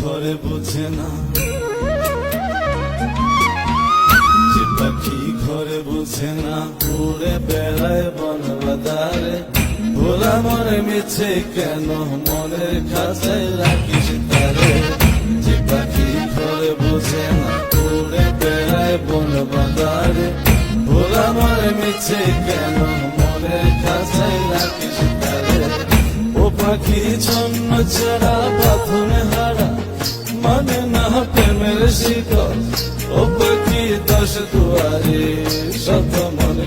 ঘরে বোঝে না। যে পাখি ঘরে বোঝে না। উড়ে বেড়ায় বন বাদারে ভোলা মরে মিছে কেন? মনের খাঁচায় রাখিস তারে। যে পাখি ঘরে বোঝে না। উড়ে বেড়ায় বন বাদারে ভোলা মরে মিছে কেন? মনের রাখিস তারে। ও পাখি মানে না শিকল ও পাখি দশ দুয়ারে শত মনে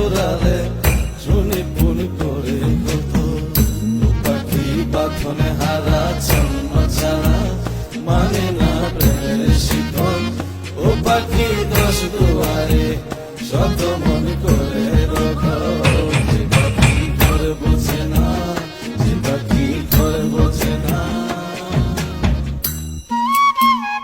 মানে না প্রেমের শিকল ও পাখি দশ দুয়ারে